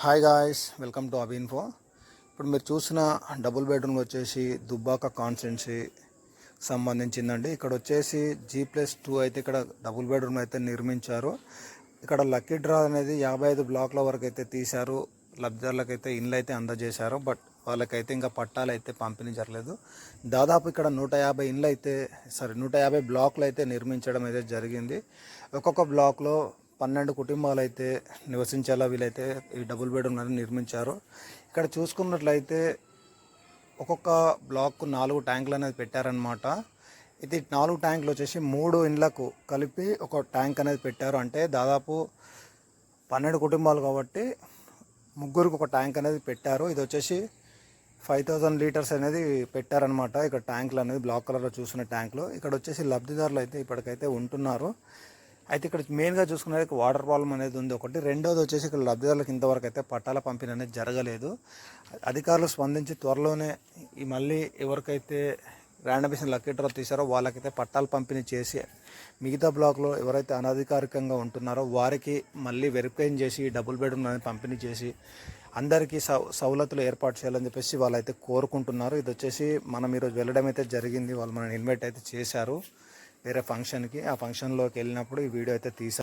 Hi guys welcome to అబిన్ఫో ఇప్పుడు మీరు చూసిన డబుల్ బెడ్రూమ్ వచ్చేసి దుబ్బాక కాన్స్టెన్సీ సంబంధించిందండి. ఇక్కడ వచ్చేసి జీ ప్లస్ టూ అయితే ఇక్కడ డబుల్ బెడ్రూమ్ అయితే నిర్మించారు. ఇక్కడ లక్కీ డ్రా అనేది యాభై ఐదు బ్లాక్ల వరకు అయితే తీశారు. లబ్ధిదారులకు అయితే ఇండ్లు అయితే అందజేశారు. బట్ వాళ్ళకైతే ఇంకా పట్టాలు అయితే పంపిణీ జరగలేదు. దాదాపు ఇక్కడ నూట యాభై ఇండ్లు అయితే సారీ నూట యాభై బ్లాక్లు అయితే నిర్మించడం అయితే జరిగింది. ఒక్కొక్క బ్లాక్లో పన్నెండు కుటుంబాలు అయితే నివసించేలా వీలైతే ఈ డబుల్ బెడ్రూమ్ అనేది నిర్మించారు. ఇక్కడ చూసుకున్నట్లయితే ఒక్కొక్క బ్లాక్ నాలుగు ట్యాంకులు అనేది పెట్టారనమాట ఇది నాలుగు ట్యాంకులు వచ్చేసి మూడు ఇండ్లకు కలిపి ఒక ట్యాంక్ అనేది పెట్టారు. అంటే దాదాపు పన్నెండు కుటుంబాలు కాబట్టి ముగ్గురికి ఒక ట్యాంక్ అనేది పెట్టారు. ఇది వచ్చేసి ఫైవ్ థౌజండ్ లీటర్స్ అనేది పెట్టారనమాట ఇక్కడ ట్యాంకులు అనేది బ్లాక్ కలర్లో చూసిన ట్యాంకులు. ఇక్కడ వచ్చేసి లబ్ధిదారులు అయితే ఇప్పటికైతే ఉంటున్నారు. అయితే ఇక్కడ మెయిన్గా చూసుకునేది వాటర్ ప్రాబ్లం అనేది ఉంది ఒకటి. రెండోది వచ్చేసి ఇక్కడ లబ్ధిదారులకు ఇంతవరకు అయితే పట్టాల పంపిణీ అనేది జరగలేదు. అధికారులు స్పందించి త్వరలోనే ఈ మళ్ళీ ఎవరికైతే ర్యాండమిషన్ లక్కీ డ్రా తీశారో వాళ్ళకైతే పట్టాలు పంపిణీ చేసి మిగతా బ్లాక్లో ఎవరైతే అనధికారికంగా ఉంటున్నారో వారికి మళ్ళీ వెరిఫై చేసి డబుల్ బెడ్రూమ్ అనేది పంపిణీ చేసి అందరికీ సౌ సౌలతులు ఏర్పాటు చేయాలని చెప్పేసి వాళ్ళైతే కోరుకుంటున్నారు. ఇది వచ్చేసి మనం ఈరోజు వెళ్ళడం అయితే జరిగింది. వాళ్ళు మనల్ని ఇన్వైట్ అయితే చేశారు. వేరే ఫంక్షన్కి ఆ ఫంక్షన్లోకి వెళ్ళినప్పుడు ఈ వీడియో అయితే తీసారు